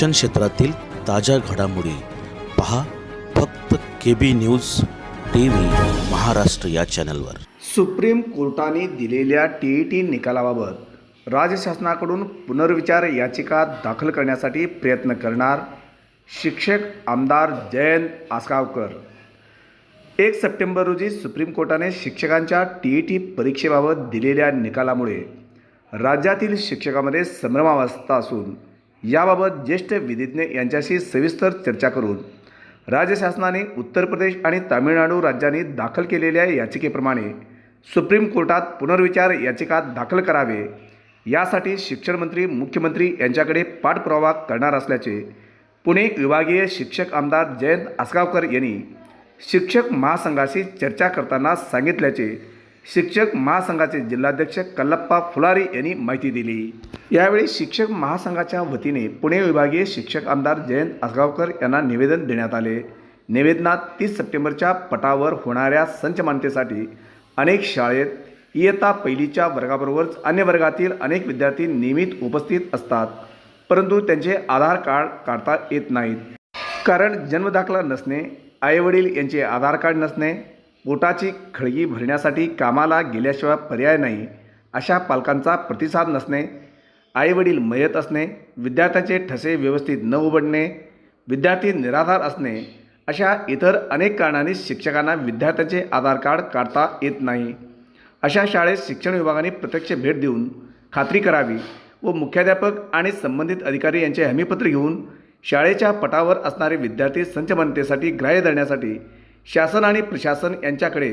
शिक्षण क्षेत्रातील ताज्या घडामोडी पहा फक्त K B news T V Maharashtra या चॅनलवर. सुप्रीम कोर्टाने दिलेल्या टी ई टी निकालाबाबत राज्य शासनाकडून पुनर्विचार याचिका दाखल करण्यासाठी प्रयत्न करणार शिक्षक आमदार जयंत आसगावकर. एक सप्टेंबर रोजी सुप्रीम कोर्टाने शिक्षकांच्या टी ई टी परीक्षेबाबत दिलेल्या निकालामुळे राज्यातील शिक्षकामध्ये संभ्रमावस्था असून याबाबत ज्येष्ठ विधिज्ञ यांच्याशी सविस्तर चर्चा करून राज्य शासनाने उत्तर प्रदेश आणि तामिळनाडू राज्यांनी दाखल केलेल्या याचिकेप्रमाणे सुप्रीम कोर्टात पुनर्विचार याचिका दाखल करावे यासाठी शिक्षणमंत्री मुख्यमंत्री यांच्याकडे पाठपुरावा करणार असल्याचे पुणे विभागीय शिक्षक आमदार जयंत आसगावकर यांनी शिक्षक महासंघाशी चर्चा करताना सांगितल्याचे शिक्षक महासंघाचे जिल्हाध्यक्ष कल्लप्पा फुलारी यांनी माहिती दिली. यावेळी शिक्षक महासंघाच्या वतीने पुणे विभागीय शिक्षक आमदार जयंत आसगावकर यांना निवेदन देण्यात आले. निवेदनात तीस सप्टेंबरच्या पटावर होणाऱ्या संचमानतेसाठी अनेक शाळेत इयत्ता पहिलीच्या वर्गाबरोबरच अन्य वर्गातील अनेक विद्यार्थी नियमित उपस्थित असतात परंतु त्यांचे आधार कार्ड काढता येत नाहीत. कारण जन्मदाखला नसणे आईवडील यांचे आधार कार्ड नसणे पोटाची खळगी भरण्यासाठी कामाला गेल्याशिवाय पर्याय नाही अशा पालकांचा प्रतिसाद नसणे आईवडील मयत असणे विद्यार्थ्यांचे ठसे व्यवस्थित न उघडणे विद्यार्थी निराधार असणे अशा इतर अनेक कारणांनी शिक्षकांना विद्यार्थ्यांचे आधार कार्ड काढता येत नाही. अशा शाळेत शिक्षण विभागाने प्रत्यक्ष भेट देऊन खात्री करावी व मुख्याध्यापक आणि संबंधित अधिकारी यांचे हमीपत्र घेऊन शाळेच्या पटावर असणारे विद्यार्थी संचबनतेसाठी ग्राह्य धरण्यासाठी शासन आणि प्रशासन यांच्याकडे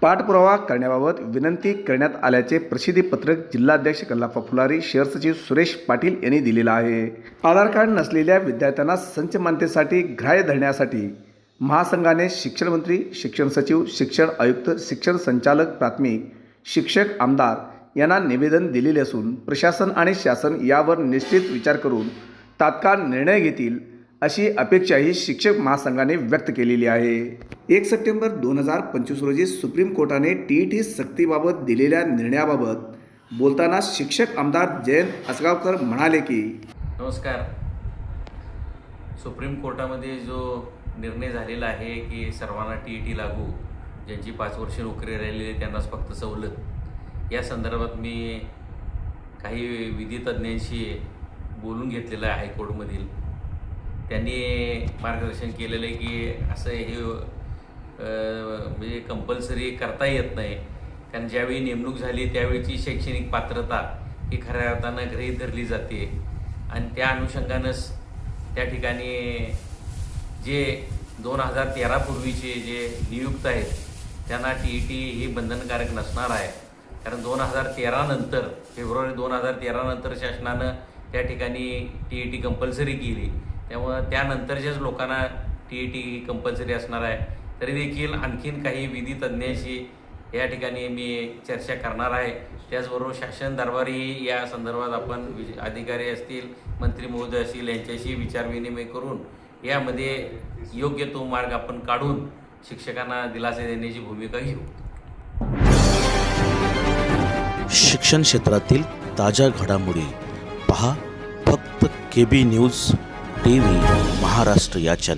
पाठपुरावा करण्याबाबत विनंती करण्यात आल्याचे प्रसिद्धीपत्रक जिल्हाध्यक्ष कल्लाप्पा फुलारी शहर सचिव सुरेश पाटील यांनी दिलेलं आहे. आधार कार्ड नसलेल्या विद्यार्थ्यांना संचमानतेसाठी ग्राह्य धरण्यासाठी महासंघाने शिक्षण मंत्री शिक्षण सचिव शिक्षण आयुक्त शिक्षण संचालक प्राथमिक शिक्षक आमदार यांना निवेदन दिलेले असून प्रशासन आणि शासन यावर निश्चित विचार करून तात्काळ निर्णय घेतील अशी अपेक्षाही शिक्षक महासंघाने व्यक्त केलेली आहे. एक सप्टेंबर दोन हजार पंचवीस रोजी सुप्रीम कोर्टाने टी ई टी सक्तीबाबत दिलेल्या निर्णयाबाबत बोलताना शिक्षक आमदार जयंत असगावकर म्हणाले की नमस्कार. सुप्रीम कोर्टामध्ये जो निर्णय झालेला आहे की सर्वांना टी ई टी लागू ज्यांची पाच वर्ष नोकरी राहिलेली आहे त्यांनाच फक्त सवलत. या संदर्भात मी काही विधी तज्ज्ञांशी बोलून घेतलेलं आहे हायकोर्टमधील. त्यांनी मार्गदर्शन केलेलं आहे की असं हे म्हणजे कंपल्सरी करता येत नाही. कारण ज्यावेळी नेमणूक झाली त्यावेळीची शैक्षणिक पात्रता ही खऱ्या अर्थानं गृहीत धरली जाते. आणि त्या अनुषंगानंच त्या ठिकाणी जे दोन हजार तेरापूर्वीचे जे नियुक्त आहेत त्यांना टी ई टी ही बंधनकारक नसणार आहे. कारण दोन हजार तेरानंतर फेब्रुवारी दोन हजार तेरानंतर शासनानं त्या ठिकाणी टी ई टी कंपल्सरी केली. त्यामुळं त्यानंतरच्याच लोकांना टी ई टी कंपल्सरी असणार आहे तरी देखील आणखीन काही विधी तज्ज्ञांशी या ठिकाणी मी चर्चा करणार आहे. त्याचबरोबर शासन दरबारी या संदर्भात आपण विज अधिकारी असतील मंत्री महोदय असतील यांच्याशी विचारविनिमय करून यामध्ये योग्य तो मार्ग आपण काढून शिक्षकांना दिलासा देण्याची भूमिका घेऊ. शिक्षण क्षेत्रातील ताज्या घडामोडी पहा. फक्त K B news T V Maharashtra या चॅनल